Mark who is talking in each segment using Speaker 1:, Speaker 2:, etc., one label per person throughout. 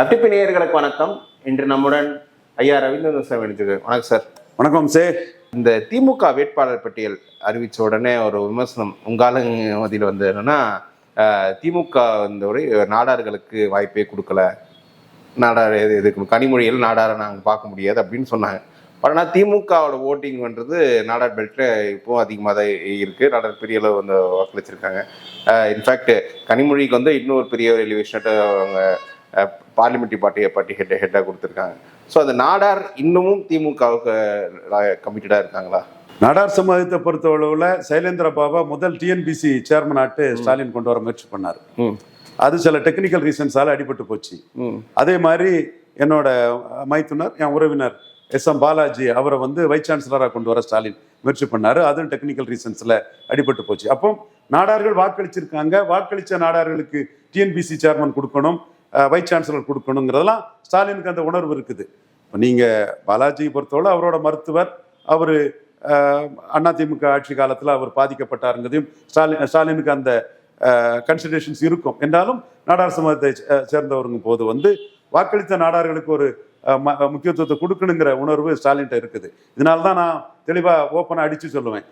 Speaker 1: அப்டிப்பி நேயர்களுக்கு வணக்கம். இன்று நம்முடன் ஐயா ரவீந்திரன் சார் இணைஞ்சிருக்காரு வணக்கம் சார்.
Speaker 2: வணக்கம் சே
Speaker 1: இந்த திமுக வேட்பாளர் பட்டியல் அறிவிச்ச உடனே ஒரு விமர்சனம் உங்காலங்க மத்தியில் வந்து என்னன்னா திமுக இந்த ஒரு நாடார்களுக்கு வாய்ப்பே கொடுக்கல. நாடார் எது இதுக்கு கனிமொழியில் நாடாரை நாங்கள் பார்க்க முடியாது அப்படின்னு சொன்னாங்க. ஆனால் திமுகவோட ஓட்டிங்ன்றது நாடார் பெல்ட்டில் இப்போ அதிகமாக தான் இருக்கு. நாடார் பெரிய அளவு வந்து வாக்களிச்சிருக்காங்க. இன்ஃபேக்ட் கனிமொழிக்கு வந்து இன்னொரு பெரிய ஒரு எலிவேஷன் அவங்க பார்லிமெண்ட்ரி பார்ட்டியை பார்ட்டி ஹெட் ஹெட்டாக கொடுத்துருக்காங்க. ஸோ அந்த நாடார் இன்னமும் திமுகவுக்கு கமிட்டடாக இருக்காங்களா?
Speaker 2: நாடார் சமூகத்தை பொறுத்தளவில் சைலேந்திர பாபா முதல் டிஎன்பிசி சேர்மன் ஆட்டு ஸ்டாலின் கொண்டு வர முயற்சி பண்ணார். அது சில டெக்னிக்கல் ரீசன்ஸால அடிபட்டு போச்சு. அதே மாதிரி என்னோட மைத்துனர் என் உறவினர் எஸ் எம் பாலாஜி அவரை வந்து வைஸ் சான்சலராக கொண்டு வர ஸ்டாலின் முயற்சி பண்ணாரு. அதுவும் டெக்னிக்கல் ரீசன்ஸில் அடிபட்டு போச்சு. அப்போ நாடார்கள் வாக்களிச்சிருக்காங்க. வாக்களிச்ச நாடார்களுக்கு டிஎன்பிசி சேர்மன் கொடுக்கணும். வைஸ் சான்சலர் கொடுக்கணுங்கிறதெல்லாம் ஸ்டாலினுக்கு அந்த உணர்வு இருக்குது. இப்போ நீங்கள் பாலாஜி பொறுத்தவரை அவரோட மருத்துவர் அவர் அதிமுக ஆட்சி காலத்தில் அவர் பாதிக்கப்பட்டாருங்கிறதையும் ஸ்டாலின் ஸ்டாலினுக்கு அந்த கன்சிடரேஷன்ஸ் இருக்கும். என்றாலும் நாடார் சமூகத்தை சேர்ந்தவருங்க போது வந்து வாக்களித்த நாடார்களுக்கு ஒரு முக்கியத்துவத்தை கொடுக்கணுங்கிற உணர்வு ஸ்டாலின்ட்ட இருக்குது. இதனால தான் நான் தெளிவாக ஓப்பனாக அடித்து சொல்லுவேன்.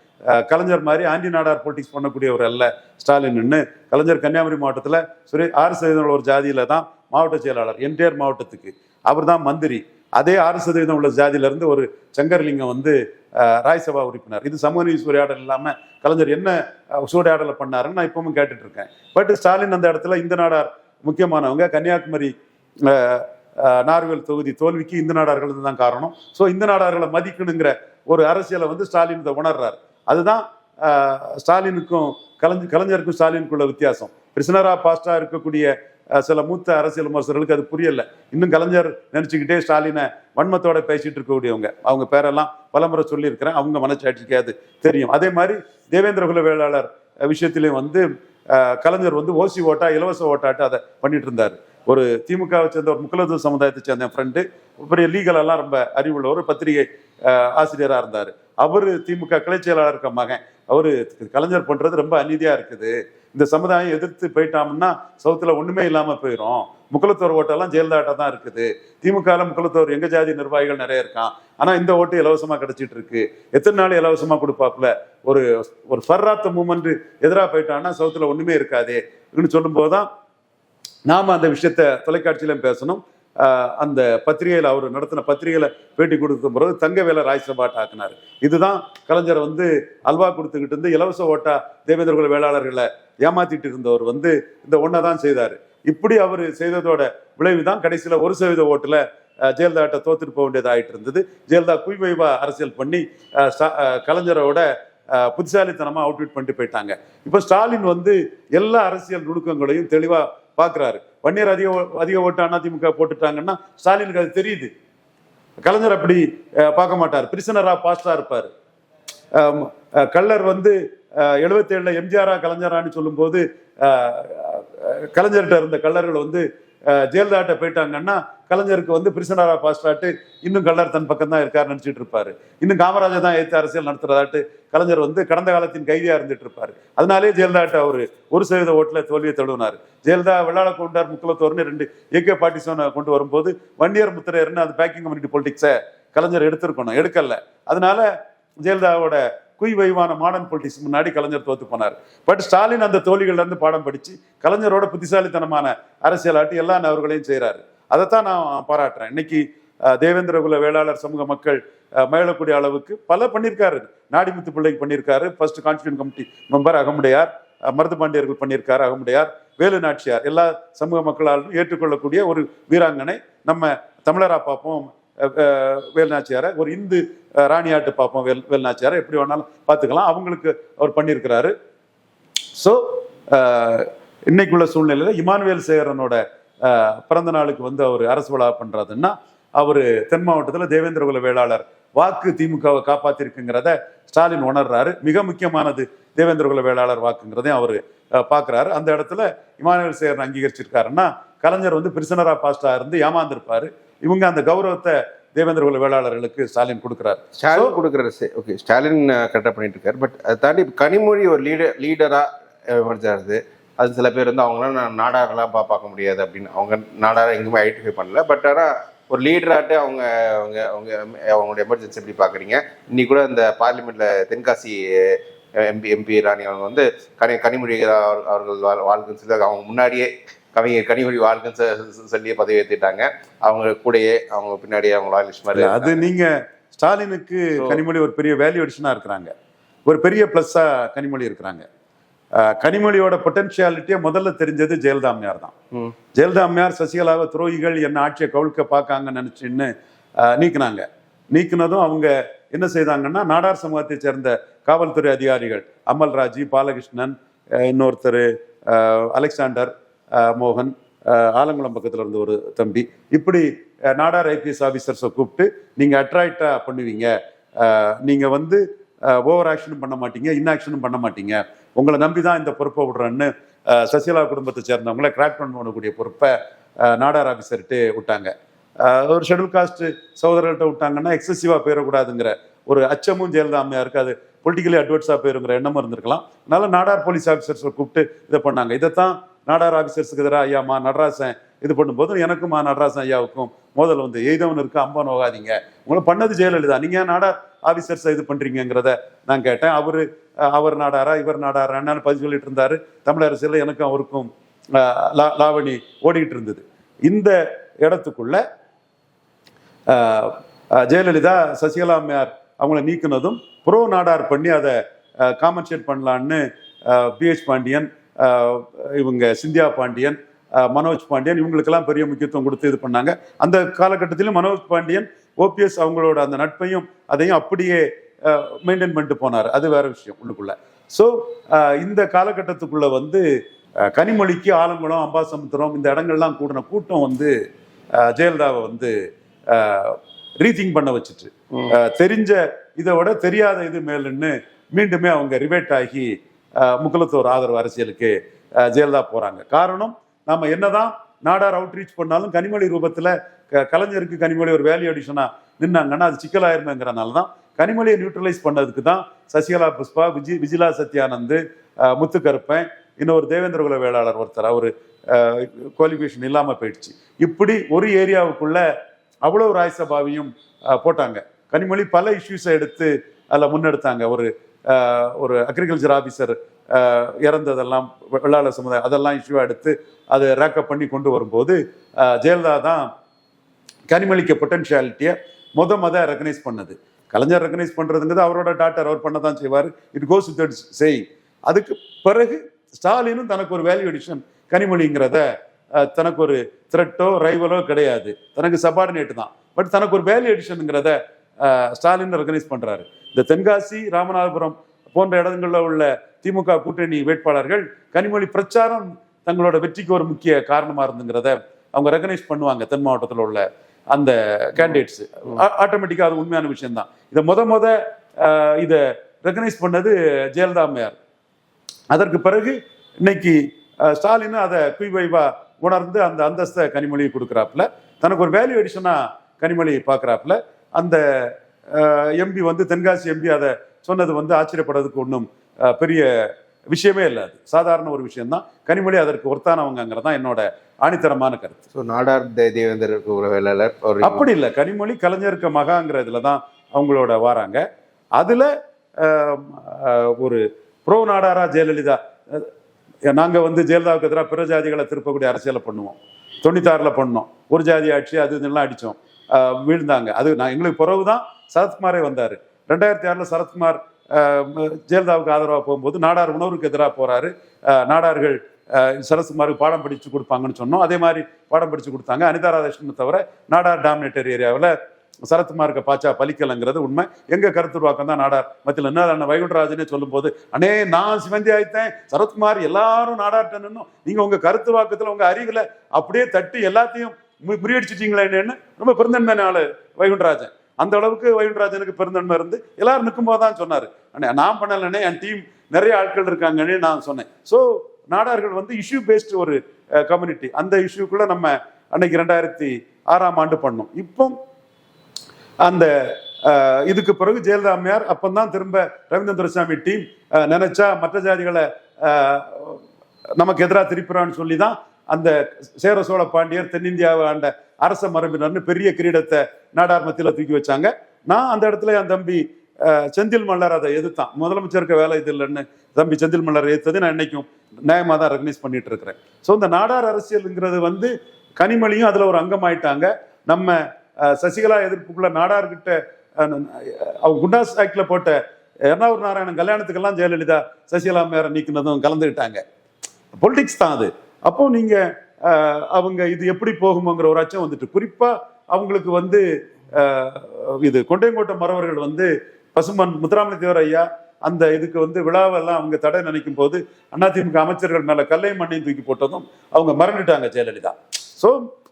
Speaker 2: கலைஞர் மாதிரி ஆண்டி நாடார் பொலிட்டிக்ஸ் பண்ணக்கூடியவர் அல்ல ஸ்டாலின்னு. கலைஞர் கன்னியாகுமரி மாவட்டத்தில் சுரே ஆறு சதவீதம் உள்ள ஒரு ஜாதியில தான் மாவட்ட செயலாளர் என்டிஆர் மாவட்டத்துக்கு. அவர் தான் மந்திரி. அதே ஆறு சதவீதம் உள்ள ஜாதியிலிருந்து ஒரு சங்கர்லிங்கம் வந்து அஹ், ராஜ்சபா உறுப்பினர். இது சமூக நீதி சூறையாடல் இல்லாமல் கலைஞர் என்ன சூடையாடலை சூறையாடலை பண்ணாருன்னு நான் இப்பவும் கேட்டுட்டு இருக்கேன். பட் ஸ்டாலின் அந்த இடத்துல இந்த நாடார் முக்கியமானவங்க கன்னியாகுமரி நார்வேல் தொகுதி தோல்விக்கு இந்த நாடார்கள் தான் காரணம். ஸோ இந்த நாடார்களை மதிக்கணுங்கிற ஒரு அரசியலை வந்து ஸ்டாலின் இதை உணர்றார். அதுதான் ஸ்டாலினுக்கும் கலைஞ கலைஞருக்கும் ஸ்டாலினுக்குள்ள வித்தியாசம். பிரிசனரா பாஸ்டா இருக்கக்கூடிய சில மூத்த அரசியல் விமர்சகர்களுக்கு அது புரியல. இன்னும் கலைஞர் நினைச்சுக்கிட்டே ஸ்டாலினை வன்மத்தோட பேசிட்டு இருக்கக்கூடியவங்க. அவங்க பேரெல்லாம் பலமுறை சொல்லியிருக்கிறேன். அவங்க மனச்சாட்சிக்கு அது தெரியும். அதே மாதிரி தேவேந்திர குல வேளாளர் விஷயத்திலையும் வந்து கலைஞர் வந்து ஓசி ஓட்டா இலவச ஓட்டாட்டு அதை பண்ணிட்டு இருந்தார். ஒரு திமுகவை சேர்ந்த ஒரு முக்கலத்துவ சமுதாயத்தை சேர்ந்த என் ஃப்ரெண்டு பெரிய லீகல் எல்லாம் ரொம்ப அறிவுள்ள ஒரு பத்திரிகை ஆசிரியராக இருந்தார். அவர் திமுக கிளை செயலாளர் இருக்க மகன். அவரு கலைஞர் பண்ணுறது ரொம்ப அநீதியாக இருக்குது. இந்த சமுதாயம் எதிர்த்து போயிட்டோம்னா சவுத்தில் ஒன்றுமே இல்லாமல் போயிடும் முக்குலத்தோர் ஓட்டெல்லாம் ஜெயலலிதா தான் இருக்குது. திமுகவில் முக்குலத்தோர் எங்க ஜாதி நிர்வாகிகள் நிறைய இருக்கான். ஆனால் இந்த ஓட்டு இலவசமாக கிடைச்சிட்டு இருக்கு. எத்தனை நாள் இலவசமாக கொடுப்பாப்புல? ஒரு ஒரு ஃபர்ராத்த மூமெண்ட் எதிராக போயிட்டான்னா சவுத்தில் ஒன்றுமே இருக்காதே. அப்படின்னு சொல்லும்போது தான் நாம் அந்த விஷயத்த தொலைக்காட்சியிலும் பேசணும். அந்த பத்திரிகையில் அவர் நடத்தின பத்திரிகையில பேட்டி கொடுத்த பிறகு தங்கவேல ராஜ்சபாட் ஆக்குனார். இதுதான் கலைஞர் வந்து அல்வா கொடுத்துக்கிட்டு இருந்து இலவச ஓட்டா தேவேந்திர குல வேளாளர்களை ஏமாத்திட்டு இருந்தவர் வந்து இந்த ஒன்றை தான் செய்தார். இப்படி அவர் செய்ததோட விளைவு தான் கடைசியில் ஒரு சதவீத ஓட்டில் ஜெயலலிதாட்ட தோத்துட்டு போக வேண்டியதாகிட்டு இருந்தது. ஜெயலலிதா குய்வைவா அரசியல் பண்ணி ஸ்டா- கலைஞரோட புத்திசாலித்தனமாக புத்திசாலித்தனமா அவுட்விட் பண்ணிட்டு போயிட்டாங்க. இப்போ ஸ்டாலின் வந்து எல்லா அரசியல் நுணுக்கங்களையும் தெளிவாக பார்க்குறாரு வன்னியர் அதிக அதிக ஓட்டு அதிமுக போட்டுட்டாங்கன்னா ஸ்டாலினுக்கு அது தெரியுது. கலைஞர் அப்படி பார்க்க மாட்டார். பிரிசனரா பாஸ்டா இருப்பார். கள்ளர் வந்து எழுபத்தி ஏழுல எம்ஜிஆரா கலைஞரான்னு சொல்லும்போது கலைஞர்கிட்ட இருந்த கள்ளர்கள் வந்து ஜெயலலிதாட்ட போயிட்டாங்கன்னா கலைஞருக்கு வந்து பிரிசனரா பாஸ்டாட்டு இன்னும் கள்ளர் தன் பக்கம் தான் இருக்காரு நினச்சிட்டு இருப்பாரு. இன்னும் காமராஜர் தான் ஏத்து அரசியல் நடத்துறதாட்டு கலைஞர் வந்து கடந்த காலத்தின் கைதியா இருந்துட்டு இருப்பாரு. அதனாலே ஜெயலலிதாட்ட அவரு ஒரு சதவீத ஓட்டுல தோல்வியை தழுவினார். ஜெயலலிதா வெள்ளாள கொண்டார் முக்குலத்தோர்னு ரெண்டு ஏகே பார்ட்டிசனை கொண்டு வரும்போது வன்னியர் முத்திரையர்னு அந்த பேக்கிங் கம்யூனிட்டி பொலிட்டிக்ஸை கலைஞர் எடுத்திருக்கணும் எடுக்கல. அதனால ஜெயலலிதாவோட குய் வைவான மாடர்ன் பொலிட்டிக்ஸ் முன்னாடி கலைஞர் தோத்து போனார். பட் ஸ்டாலின் அந்த தோழிகள்லேருந்து பாடம் படித்து கலைஞரோட புத்திசாலித்தனமான அரசியலாட்டி எல்லா நபர்களையும் செய்கிறாரு அதைத்தான் நான் பாராட்டுறேன். இன்னைக்கு தேவேந்திரகுல வேளாளர் சமூக மக்கள் மயிலக்கூடிய அளவுக்கு பல பண்ணியிருக்காரு நாடிமுத்து பிள்ளைக்கு பண்ணியிருக்காரு first constituent committee member Agamudaiyar. Marudhu பாண்டியர்கள் பண்ணியிருக்காரு அகமுடையார். வேலு நாச்சியார். எல்லா சமூக மக்களாலும் ஏற்றுக்கொள்ளக்கூடிய ஒரு வீராங்கனை நம்ம தமிழரா பார்ப்போம். வேல்நாச்சியாரை. ஒரு இந்து ராணியாட்டு பார்ப்போம் வேல் வேல்நாச்சியாரை. எப்படி வேணாலும் பார்த்துக்கலாம். அவங்களுக்கு அவர் பண்ணியிருக்கிறாரு. ஸோ இன்னைக்குள்ள சூழ்நிலையில் இமானுவேல் சேகரனோட பிறந்த நாளுக்கு வந்து அவர் அரசு விழா பண்றதுன்னா அவர் தென் மாவட்டத்தில் தேவேந்திரகுல வேளாளர் வாக்கு திமுகவை காப்பாத்திருக்குங்கிறத ஸ்டாலின் உணர்றாரு. மிக முக்கியமானது தேவேந்திரகுல வேளாளர் வாக்குங்கிறதையும் அவர் பார்க்குறாரு. அந்த இடத்துல இமானுவேல் சேகரன் அங்கீகரிச்சிருக்காருன்னா கலைஞர் வந்து பிரிசனரா பாஸ்டா இருந்து ஏமாந்துருப்பாரு. இவங்க அந்த கௌரவத்தை தேவேந்திர குல வேளாளர்களுக்கு ஸ்டாலின் கொடுக்குறாரு.
Speaker 1: ஸ்டாலின் கொடுக்குறாரு ஓகே ஸ்டாலின் கரெக்டாக பண்ணிட்டு இருக்காரு பட் அதை தாண்டி கனிமொழி ஒரு லீடர் லீடரா எமர்ஜ் ஆகுது அது சில பேர் வந்து அவங்களாம் நான் நாடாரெல்லாம் பா பார்க்க முடியாது அப்படின்னு. அவங்க நாடாரை எங்குமே ஐடென்டிஃபை பண்ணல. பட் ஆனால் ஒரு லீடராட்டு அவங்க அவங்க அவங்க அவங்களுடைய எமர்ஜென்சி எப்படி பார்க்குறீங்க? இன்னைக்கு கூட இந்த பார்லிமெண்ட்ல தென்காசி எம்பி எம்பி ராணி அவங்க வந்து கனி கனிமொழி அவர்- அவர்கள் வாழ்- வாழ்க்கைன்னு சொல்லி அவங்க முன்னாடியே கவிஞர் கனிமொழி சொ- சொல்லி பதவி ஏற்றிட்டாங்க அவங்க கூடயே அவங்க பின்னாடியே அவங்க லாயலிஸ்ட்
Speaker 2: அது நீங்க ஸ்டாலினுக்கு கனிமொழி ஒரு பெரிய வேல்யூ அடிஷனா இருக்கிறாங்க. ஒரு பெரிய பிளஸ்ஸா கனிமொழி இருக்கிறாங்க. கனிமொழியோட பொட்டன்ஷியாலிட்டியே முதல்ல தெரிஞ்சது ஜெயலலிதா அம்மையார் தான். ஜெயலலிதா அம்மையார் சசிகலாவை துரோகிகள் என்ன ஆட்சியை கவிழ்க்க பார்க்காங்க நினைச்சுன்னு நீக்குனாங்க. நீக்குனதும் அவங்க என்ன செய்தாங்கன்னா நாடார் சமூகத்தை சேர்ந்த காவல்துறை அதிகாரிகள் அமல்ராஜி பாலகிருஷ்ணன் இன்னொருத்தர் அலெக்சாண்டர் மோகன் ஆலங்குளம் பக்கத்தில் இருந்த ஒரு தம்பி. இப்படி நாடார் ஐபிஎஸ் ஆஃபீஸர்ஸை கூப்பிட்டு நீங்கள் அட்ராக்டா பண்ணுவீங்க. நீங்கள் வந்து ஓவர் ஆக்ஷனும் பண்ண மாட்டீங்க இன்ஆக்ஷனும் பண்ண மாட்டீங்க. உங்களை நம்பி தான் இந்த பொறுப்பை விடுறேன்னு சசிகலா குடும்பத்தை சேர்ந்தவங்கள கிராக் பண்ணக்கூடிய பொறுப்பை நாடார் ஆஃபீஸர்கிட்ட விட்டாங்க. ஒரு ஷெட்யூல் காஸ்ட் சகோதரர்கள்ட்ட விட்டாங்கன்னா எக்ஸசிவாக போயிடக்கூடாதுங்கிற ஒரு அச்சமும் ஜெயலலிதா அம்மையாருக்கு அது பொலிட்டிக்கலி அட்வைஸாக போயிருங்கிற எண்ணமும் இருந்திருக்கலாம். அதனால நாடார் போலீஸ் ஆஃபீஸர்ஸை கூப்பிட்டு இதை பண்ணாங்க. இதைத்தான் நாடார் ஆஃபீஸர்ஸுக்கு எதிராக ஐயா மா நடராசன் இது பண்ணும்போது எனக்கும் மா நடராசன் ஐயாவுக்கும் மோதல் வந்து எய்தவன் இருக்கு அம்பா நோகாதீங்க. உங்களை பண்ணது ஜெயலலிதா. நீங்கள் ஏன் நாடார் ஆஃபீஸர்ஸ் இது பண்ணுறீங்கிறத நான் கேட்டேன். அவர் அவர் நாடாரா இவர் நாடாரா என்னன்னு பதிவு சொல்லிட்டு இருந்தார். தமிழ் அரசியல் எனக்கும் அவருக்கும் லா- லாவணி ஓடிக்கிட்டு இருந்தது. இந்த இடத்துக்குள்ள ஜெயலலிதா சசிகலா அம்மையார் அவங்கள நீக்கினதும் ப்ரோ நாடார் பண்ணி அதை காமன்சேட் பண்ணலான்னு பிஹெச் பாண்டியன் இவங்க சிந்தியா பாண்டியன் மனோஜ் பாண்டியன் இவங்களுக்கெல்லாம் பெரிய முக்கியத்துவம் கொடுத்து இது பண்ணாங்க. அந்த காலகட்டத்திலும் மனோஜ் பாண்டியன் ஓபிஎஸ் அவங்களோட அந்த நட்பையும் அதையும் அப்படியே மெயின்டைன் பண்ணிட்டு போனார். அது வேற விஷயம் உள்ளுக்குள்ள. ஸோ இந்த காலகட்டத்துக்குள்ள வந்து கனிமொழிக்கு ஆலங்குளம் அம்பாசமுத்திரம் இந்த இடங்கள்லாம் கூடின கூட்டம் வந்து ஜெயலலிதாவை வந்து ரீதிங் பண்ண வச்சுட்டு தெரிஞ்ச இதை விட தெரியாத இது மேலுன்னு மீண்டுமே அவங்க ரிவேட் ஆகி முக்கலத்தூர் ஆதரவு அரசியலுக்கு ஜெயலலிதா போகிறாங்க காரணம் நம்ம என்னதான் நாடார் அவுட்ரீச் பண்ணாலும் கனிமொழி ரூபத்தில் கலைஞருக்கு கனிமொழி ஒரு வேல்யூ அடிஷனாக நின்னாங்கன்னா அது சிக்கலாயிருமேங்கிறனால தான் கனிமொழியை நியூட்ரலைஸ் பண்ணதுக்கு தான் சசிகலா புஷ்பா விஜி விஜிலா சத்யானந்து அஹ், முத்துக்கருப்பன் இன்னொரு தேவேந்திரகுல வேளாளர் ஒருத்தர் அவர் குவாலிஃபிகேஷன் இல்லாமல் போயிடுச்சு. இப்படி ஒரு ஏரியாவுக்குள்ள அவ்வளோ ராஜ்சபாவையும் போட்டாங்க. கனிமொழி பல இஷ்யூஸை எடுத்து அதில் முன்னெடுத்தாங்க. ஒரு ஒரு அக்ரிகல்ச்சர் ஆஃபீஸர் இறந்ததெல்லாம் வெ- வெள்ளாளர் சமுதாயம் அதெல்லாம் இஷ்யூவாக எடுத்து அதை ரேக்கப் பண்ணி கொண்டு வரும்போது ஜெயலலிதா தான் கனிமொழிக்கு பொட்டன்ஷியாலிட்டியை முத மத ரெக்கனைஸ் பண்ணது. கலைஞர் ரெக்கனைஸ் பண்ணுறதுங்கிறது அவரோட டாக்டர் அவர் பண்ண தான் செய்வார் இட் கோஸ் வித் செய் அதுக்கு பிறகு ஸ்டாலினும் தனக்கு ஒரு வேல்யூ எடிஷன் கனிமொழிங்கிறத தனக்கு ஒரு த்ரெட்டோ ரைவலோ கிடையாது. தனக்கு சபார்டினேட் தான். பட் தனக்கு ஒரு வேல்யூ எடிஷனுங்கிறத ஸ்டாலின் ரெக்கனைஸ் பண்ணுறாரு இந்த தென்காசி ராமநாதபுரம் போன்ற இடங்களில் உள்ள திமுக கூட்டணி வேட்பாளர்கள் கனிமொழி பிரச்சாரம் தங்களோட வெற்றிக்கு ஒரு முக்கிய காரணமா இருந்துங்கிறத அவங்க ரெகனைஸ் பண்ணுவாங்க தென் மாவட்டத்தில் உள்ள அந்த கேண்டிடேட்ஸ் ஆட்டோமேட்டிக்காக அது உண்மையான விஷயம்தான். இதை முத முத இதை ரெகனைஸ் பண்ணது ஜெயலலிதா அம்மையார். அதற்கு பிறகு இன்னைக்கு ஸ்டாலின் அதை குய்வைவா உணர்ந்து அந்த அந்தஸ்தை கனிமொழி கொடுக்குறாப்புல. தனக்கு ஒரு வேல்யூ எடிஷனா கனிமொழி பார்க்குறாப்புல. அந்த எம்பி வந்து தென்காசி எம்பி அதை சொன்னது வந்து ஆச்சரியப்படுறதுக்கு ஒன்றும் பெரிய விஷயமே இல்லை அது. சாதாரண ஒரு விஷயம்தான். கனிமொழி அதற்கு ஒருத்தானவங்கிறது தான் என்னோட ஆணித்தரமான கருத்து.
Speaker 1: ஸோ நாடார் தேவேந்தர் ஒரு
Speaker 2: அப்படி இல்லை. கனிமொழி கலைஞருக்கு மகாங்கிறதுல தான் அவங்களோட வாராங்க. அதுல ஒரு ப்ரோ நாடாரா ஜெயலலிதா அஹ், நாங்க வந்து ஜெயலலிதாவுக்கு எதிராக பிற ஜாதிகளை திருப்பக்கூடிய அரசியலை பண்ணுவோம். தொண்ணூத்தாறுல பண்ணோம். ஒரு ஜாதி ஆட்சி அது இதெல்லாம் அஹ், வீழ்ந்தாங்க. அது நான் எங்களுக்கு பிறகு தான் சரத்குமாரே வந்தார். ரெண்டாயிரத்தி ஆறில் சரத்குமார் ஜெயலலிதாவுக்கு ஆதரவாக போகும்போது நாடார் உணவுக்கு எதிராக போகிறாரு நாடார்கள் சரத்குமாருக்கு பாடம் படித்து கொடுப்பாங்கன்னு சொன்னோம். அதே மாதிரி பாடம் படித்து கொடுத்தாங்க. அனிதா ராதாகிருஷ்ணன் தவிர நாடார் டாமினேட்டர் ஏரியாவில் சரத்குமாருக்கு பாச்சா பலிக்கலைங்கிறது உண்மை. எங்க கருத்துருவாக்கம் தான் நாடார் மத்தியில் என்ன வைகுண்டராஜனே சொல்லும்போது அனே நான் சிவந்தி ஆயிட்டேன். சரத்குமார் எல்லாரும் நாடாட்டணும் நீங்கள் நீங்க உங்க கருத்துருவாக்கத்துல உங்க அறிவுல அப்படியே தட்டி எல்லாத்தையும் முறியடிச்சிட்டீங்களேன்னு ரொம்ப பெருந்தன்மையான ஆளு வைகுண்டராஜன். அந்த அளவுக்கு வைகுண்டராஜனுக்கு பெருந்தன்மை இருந்து எல்லாரும் நிற்கும் போது தான் சொன்னார். அண்ணே நான் பண்ணலன்னே என் டீம் நிறைய ஆட்கள் இருக்காங்கன்னு நான் சொன்னேன். ஸோ நாடார்கள் வந்து இஷ்யூ பேஸ்டு ஒரு கம்யூனிட்டி அந்த இஷ்யூக்குள்ள நம்ம அன்னைக்கு ரெண்டாயிரத்தி ஆறாம் ஆண்டு பண்ணோம். இப்போ அந்த இதுக்கு பிறகு ஜெயலலிதா அம்மையார் அப்பந்தான் திரும்ப ரவீந்திர சாமி டீம் நினைச்சா மற்ற ஜாதிகளை நமக்கு எதிராக திருப்பிறான்னு சொல்லி தான் அந்த சேர சோழ பாண்டியர் தென்னிந்தியாவை ஆண்ட அரச மரபினர்னு பெரிய கிரீடத்தை நாடார் மத்தியில் தூக்கி வச்சாங்க. நான் அந்த இடத்துல என் தம்பி செந்தில் மல்லர் அதை எதிர்த்தான். முதலமைச்சருக்கு வேலை இது இல்லைன்னு தம்பி செந்தில் மல்லர் எதிர்த்தது நான் இன்னைக்கும் நியாயமாக தான் ரெகனைஸ் பண்ணிட்டு இருக்கிறேன். ஸோ இந்த நாடார் அரசியலுங்கிறது வந்து கனிமொழியும் அதில் ஒரு அங்கமாயிட்டாங்க. நம்ம சசிகலா எதிர்ப்புக்குள்ள நாடார்கிட்ட அவங்க குண்டாஸ் ஆக்டில் போட்ட எர்ணாவூர் நாராயணன் கல்யாணத்துக்கெல்லாம் ஜெயலலிதா சசிகலா மேரை நீக்கினதும் கலந்துக்கிட்டாங்க பொலிட்டிக்ஸ் தான் அது. அப்போ நீங்க அவங்க இது எப்படி போகுமோங்கிற ஒரு அச்சம் வந்துட்டு. குறிப்பா அவங்களுக்கு வந்து இது கொண்டையங்கோட்டை மறவர்கள் வந்து பசுமன் முத்துராமலிங்க தேவர் ஐயா அந்த இதுக்கு வந்து விழாவெல்லாம் அவங்க தடை நினைக்கும் போது அதிமுக அமைச்சர்கள் மேல கல்லை மண்ணையும் தூக்கி போட்டதும் அவங்க மறந்துட்டாங்க ஜெயலலிதா. ஸோ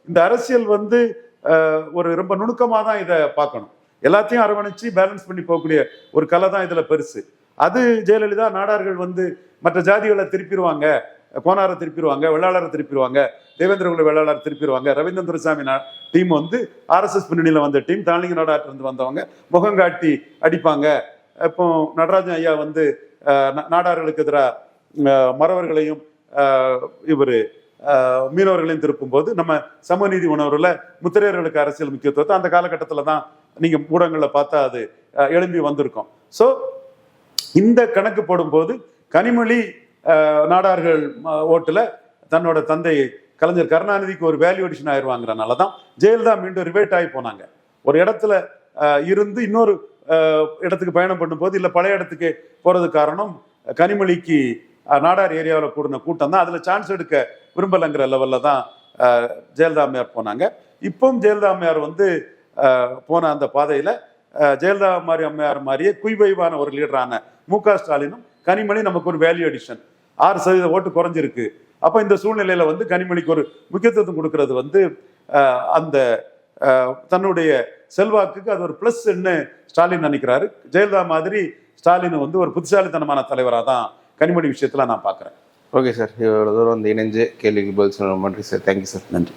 Speaker 2: இந்த அரசியல் வந்து ஒரு ரொம்ப நுணுக்கமாக தான் இதை பார்க்கணும். எல்லாத்தையும் அரவணைச்சு பேலன்ஸ் பண்ணி போகக்கூடிய ஒரு கலை தான் இதில் பெருசு. அது ஜெயலலிதா நாடார்கள் வந்து மற்ற ஜாதிகளை திருப்பிடுவாங்க. கோனாரை திருப்பிடுவாங்க வெள்ளாளரை திருப்பிடுவாங்க தேவேந்திரகுல வெள்ளாளர் திருப்பிடுவாங்க. ரவீந்திரன் துரைசாமி டீம் வந்து ஆர்எஸ்எஸ் பின்னணியில் வந்த டீம் தாளிங்க நாடாட்டிலிருந்து வந்தவங்க. முகம் காட்டி அடிப்பாங்க. இப்போ நடராஜன் ஐயா வந்து நாடார்களுக்கு எதிராக மறவர்களையும் இவர் மீனவர்களையும் திருப்பும் போது நம்ம சமநீதி உணர்வில் முத்திரையர்களுக்கு அரசியல் முக்கியத்துவத்தை அந்த காலகட்டத்தில் தான் நீங்கள் ஊடகங்களில் பார்த்தா அது எழும்பி வந்திருக்கும். ஸோ இந்த கணக்கு போடும்போது கனிமொழி நாடார்கள் ஓட்டில் தன்னோட தந்தை கலைஞர் கருணாநிதிக்கு ஒரு வேல்யூ அடிஷன் ஆயிடுவாங்கிறனால தான் ஜெயலலிதா மீண்டும் ரிவேட் ஆகி போனாங்க. ஒரு இடத்துல இருந்து இன்னொரு இடத்துக்கு பயணம் பண்ணும்போது இல்லை பழைய இடத்துக்கு போகிறது காரணம் கனிமொழிக்கு நாடார் ஏரியாவில் கூடின கூட்டம் தான். அதில் சான்ஸ் எடுக்க விரும்பலைங்கிற லெவலில் தான் ஜெயலலிதா அம்மையார் போனாங்க. இப்பவும் ஜெயலலிதா அம்மையார் வந்து போன அந்த பாதையில் ஜெயலலிதா மாதிரி அம்மையார் மாதிரியே குய்வைவான ஒரு லீடரான மு க ஸ்டாலினும் கனிமொழி நமக்கு ஒரு வேல்யூ அடிஷன் ஆறு சதவீத ஓட்டு குறைஞ்சிருக்கு. அப்போ இந்த சூழ்நிலையில வந்து கனிமொழிக்கு ஒரு முக்கியத்துவம் கொடுக்கறது வந்து அந்த தன்னுடைய செல்வாக்குக்கு அது ஒரு ப்ளஸ்ன்னு ஸ்டாலின் நினைக்கிறாரு. ஜெயலலிதா மாதிரி ஸ்டாலின் வந்து ஒரு புத்திசாலித்தனமான தலைவராக தான் கனிமொழி விஷயத்துல நான் பார்க்குறேன்
Speaker 1: ஓகே சார் இவ்வளோ தூரம் வந்து இணைஞ்சு கேள்விக்கு பதில் சொல்ல நன்றி சார் தேங்க்யூ சார்
Speaker 2: நன்றி.